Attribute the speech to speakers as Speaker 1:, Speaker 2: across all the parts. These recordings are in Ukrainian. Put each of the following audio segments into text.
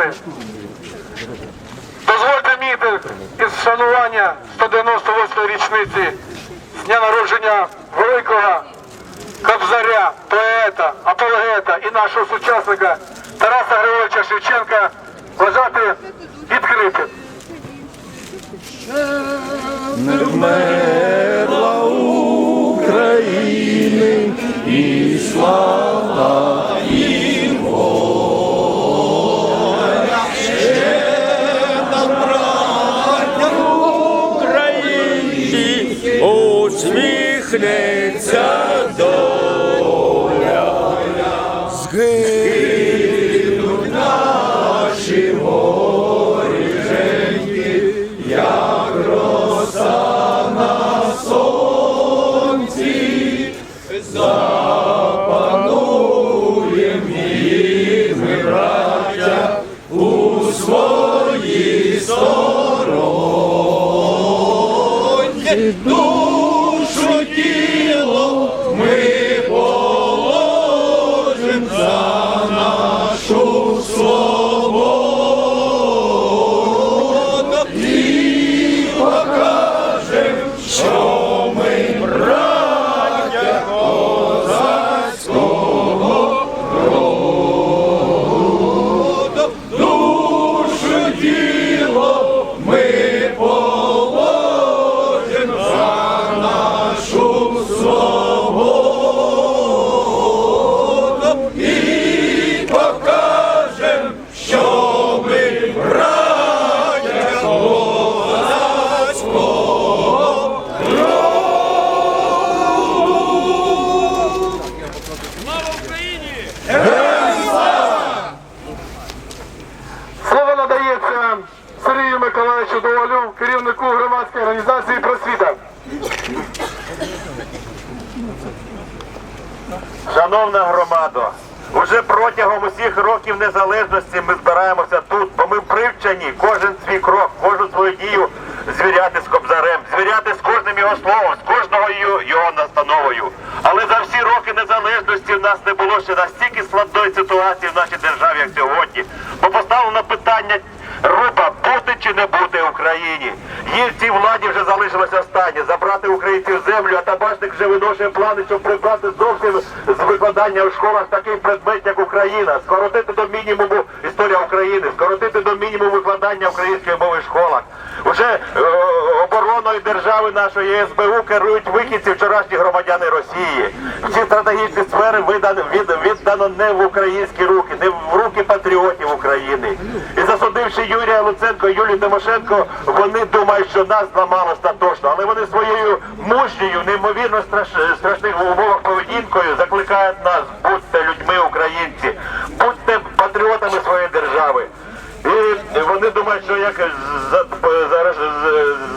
Speaker 1: добре. Дозвольте мітинг із вшанування 198-ї річниці з дня народження великого кобзаря, поета, апологета і нашого сучасника Тараса Григоровича Шевченка вважати відкритим.
Speaker 2: Вмерла України і слава усміхнеться доля. Згинуть наші воріженьки, як роса на сонці, запануєм і ми, браття, у своїй стороні.
Speaker 3: Шановна громадо, уже протягом усіх років незалежності ми збираємося тут, бо ми привчені кожен свій крок, кожну свою дію звіряти з кобзарем, звіряти з кожним його словом, з кожною його настановою. Але за всі роки незалежності в нас не було ще настільки складної ситуації в нашій державі, як сьогодні. Бо поставлено питання руба не бути Україні. Їй в цій владі вже залишилося останнє забрати українців землю, а табачник вже виношує плани, щоб прибрати зовсім з викладання в школах такий предмет, як Україна, скоротити до мінімуму історія України, скоротити до мінімуму викладання української мови в школах. Уже е, обороною держави нашої СБУ керують вихідці вчорашні громадяни Росії. Всі стратегічні сфери видано, від, віддано не в українські руки, не в руки патріотів України. І засудивши Юрія Луценко і Юлію Тимошенко, вони думають, що нас зламало остаточно, але вони своєю мужньою, неймовірно страш, страшних умовах поведінкою закликають нас, будьте Думають, що як зараз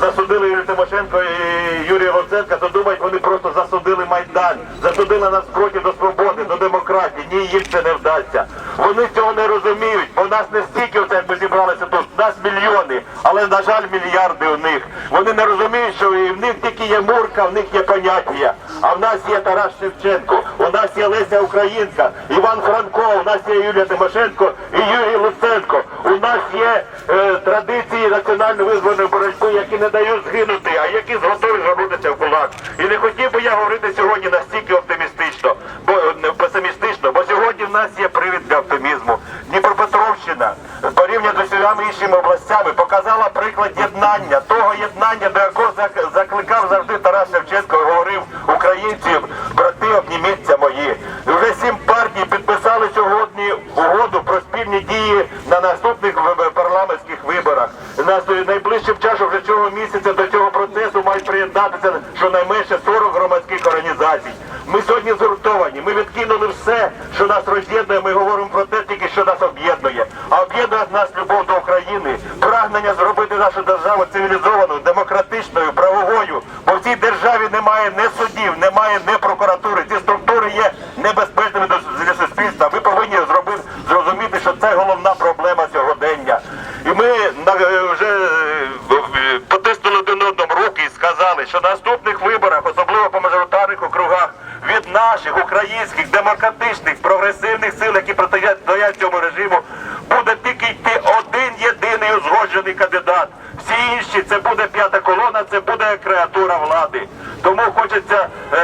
Speaker 3: засудили Юрія Тимошенко і Юрія Луценка, то думають, вони просто засудили Майдан, засудили нас проти до свободи, до демократії. Ні, їм це не вдасться. Вони цього не розуміють, бо нас не стільки, оце, як ми зібралися тут, нас мільйони, але, на жаль, мільярди у них. Вони не розуміють, що в них тільки є Мурка, в них є поняття. А в нас є Тарас Шевченко, у нас є Леся Українка, Іван Франко, у нас є Юлія Тимошенко і Юрій Луценко. У нас є е, традиції національно-визвольної боротьби, які не дають згинути, а які готові звернутися в кулак. І не хотів би я говорити сьогодні настільки оптимістично, бо не песимістично, бо сьогодні в нас є привід для оптимізму. Дніпропетровщина порівняно з усіма іншими областями показала приклад єднання, того єднання, до якого зак- закликав завжди Тарас Шевченко і говорив українців, брати, обніміться мої. І Вже сім партій підписали сьогодні угоду про спільні дії на наступних в- парламентських виборах. На с- найближчим часом вже цього місяця до цього процесу мають приєднатися щонайменше 40 громадських організацій. Ми сьогодні згуртовані. Ми відкинули все, що нас роз'єднує. Ми говоримо про те, тільки що нас об'єднує. А об'єднує нас любов до України, прагнення зробити нашу державу цивілізованою, демократичною, правовою. Бо в цій державі немає ні судів, немає ні прокуратури. українських демократичних прогресивних сил, які протистоять цьому режиму, буде тільки йти один єдиний узгоджений кандидат. Всі інші це буде п'ята колона, це буде креатура влади. Тому хочеться е,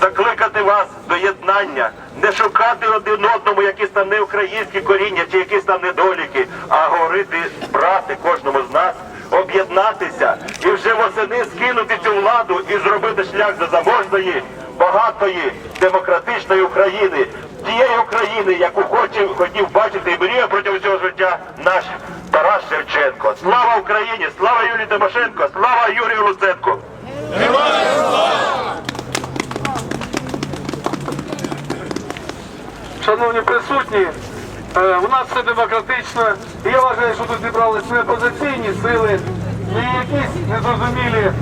Speaker 3: закликати вас до єднання, не шукати один одному якісь там неукраїнські коріння чи якісь там недоліки, а говорити, брати кожному з нас. Об'єднатися і вже восени скинути цю владу і зробити шлях до заможної багатої, демократичної України. Тієї України, яку хоче, хотів бачити і мріяв протягом всього життя наш Тарас Шевченко. Слава Україні! Слава Юлії Тимошенко! Слава Юрію Луценку!
Speaker 1: Шановні присутні, е, у нас все демократично. Я вважаю, що тут зібралися не опозиційні сили, не якісь незрозумілі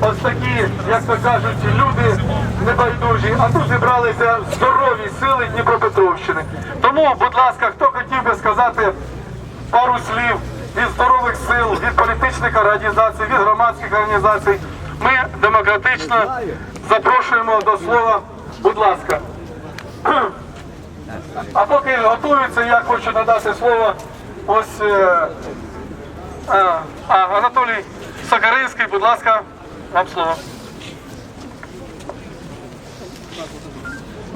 Speaker 1: ось такі, як то кажуть, люди небайдужі, а тут зібралися здорові сили Дніпропетровщини. Тому, будь ласка, хто хотів би сказати пару слів від здорових сил, від політичних організацій, від громадських організацій, ми демократично запрошуємо до слова, будь ласка. А поки готуються, я хочу надати слово ось е, а, Анатолій Сакаринський, будь ласка, вам.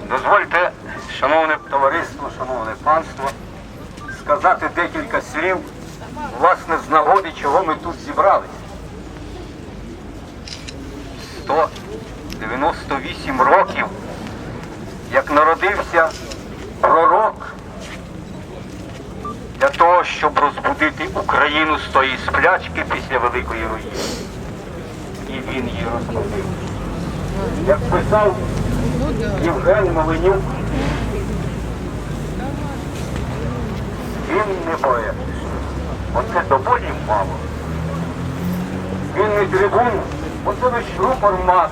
Speaker 4: Дозвольте, шановне товариство, шановне панство, сказати декілька слів, власне, з нагоди, чого ми тут зібралися. 198 років, як народився пророк для того, щоб розбудити Україну з тої сплячки після Великої руїни. І він її розбудив. Як писав Євген Маленюк. Він не поет. Оце доволі мало. Він не трибун, оце лиш рупор мас.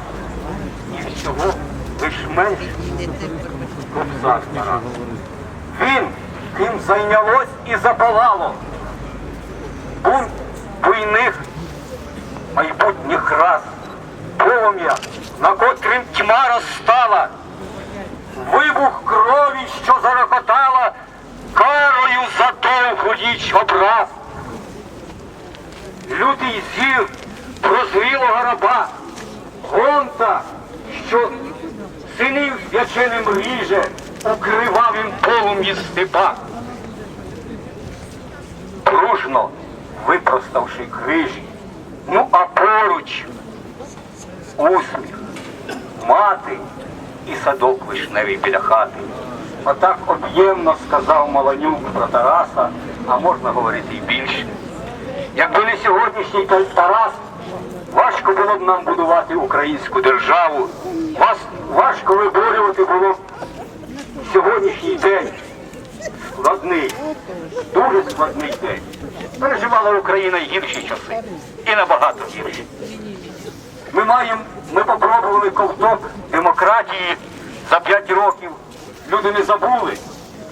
Speaker 4: І всього лиш менше кобзар стара. Він, ким зайнялось і запалало. Бунт буйних майбутніх раз. Полум'я, на котрим тьма розстала, вибух крові, що зарокотала, карою за довгу ніч образ. Лютий зір прозрілого раба, гонта, що синів зв'яченим ріже, укривав їм полум'ї степа. Дружно випроставши крижі, ну а поруч усміх, мати і садок вишневий біля хати. Отак об'ємно сказав Маланюк про Тараса, а можна говорити і більше. Якби не сьогоднішній Тарас, важко було б нам будувати українську державу. Важко виборювати було б сьогоднішній день. Складний, дуже складний день. Переживала Україна гірші часи. І набагато гірші. Ми маємо, ми попробували ковток демократії за п'ять років. Люди не забули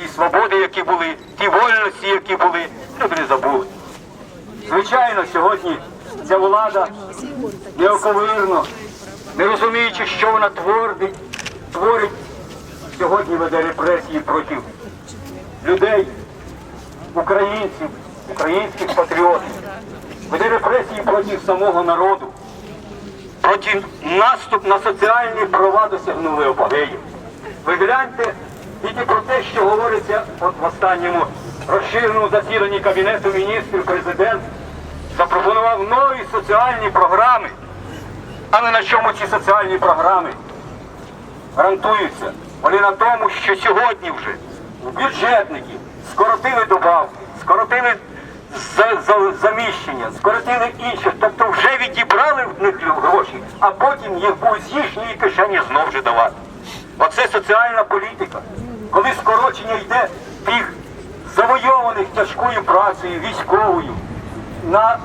Speaker 4: ті свободи, які були, ті вольності, які були, люди не забули. Звичайно, сьогодні ця влада неоковирно, не розуміючи, що вона творить, творить, сьогодні веде репресії проти людей, українців, українських патріотів, веде репресії проти самого народу проти наступ на соціальні права досягнули апогею. Ви гляньте тільки про те, що говориться от в останньому розширеному засіданні Кабінету міністрів президент запропонував нові соціальні програми. Але на чому ці соціальні програми гарантуються? Вони на тому, що сьогодні вже бюджетників скоротили добавки, скоротили за, за, заміщення, скоротили інших, тобто вже відібрали в них гроші, а потім їх будуть з їхньої кишені знов же давати. Оце соціальна політика. Коли скорочення йде тих завойованих тяжкою працею, військовою, на е,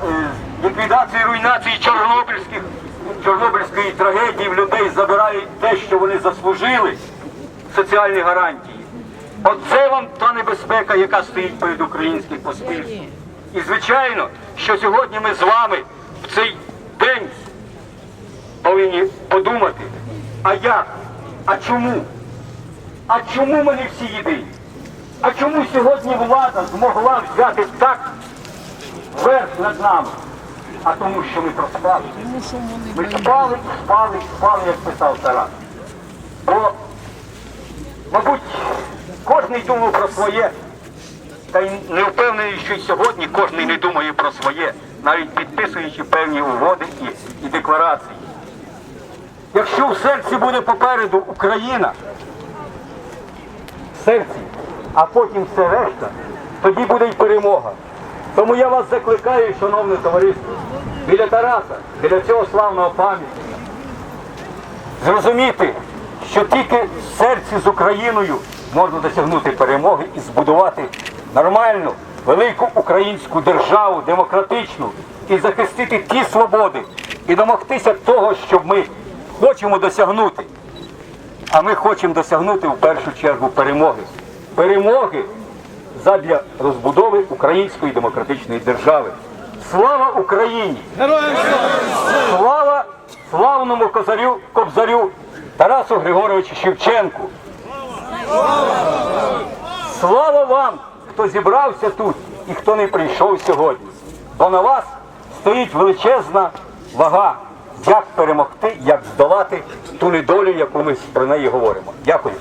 Speaker 4: ліквідацію руйнації чорнобильських, чорнобильської трагедії в людей забирають те, що вони заслужили, соціальні гарантії. Оце вам та небезпека, яка стоїть перед українським поспільством. І звичайно, що сьогодні ми з вами в цей день повинні подумати, а як, а чому? А чому ми не всі єдині? А чому сьогодні влада змогла взяти так верх над нами? А тому, що ми проспали. Ми спали, спали, спали, як писав Тарас. Бо, мабуть, Кожний думав про своє. Та й не впевнений, що й сьогодні кожен не думає про своє, навіть підписуючи певні угоди і, і декларації. Якщо в серці буде попереду Україна, в серці, а потім все решта, тоді буде й перемога. Тому я вас закликаю, шановне товариство, біля Тараса, біля цього славного пам'ятника, зрозуміти, що тільки в серці з Україною можна досягнути перемоги і збудувати нормальну, велику українську державу, демократичну, і захистити ті свободи, і домогтися того, що ми хочемо досягнути. А ми хочемо досягнути в першу чергу перемоги. Перемоги задля розбудови української демократичної держави. Слава Україні! Слава славному козарю Кобзарю Тарасу Григоровичу Шевченку! Слава вам, хто зібрався тут і хто не прийшов сьогодні. Бо на вас стоїть величезна вага, як перемогти, як здолати ту недолю, яку ми про неї говоримо. Дякую.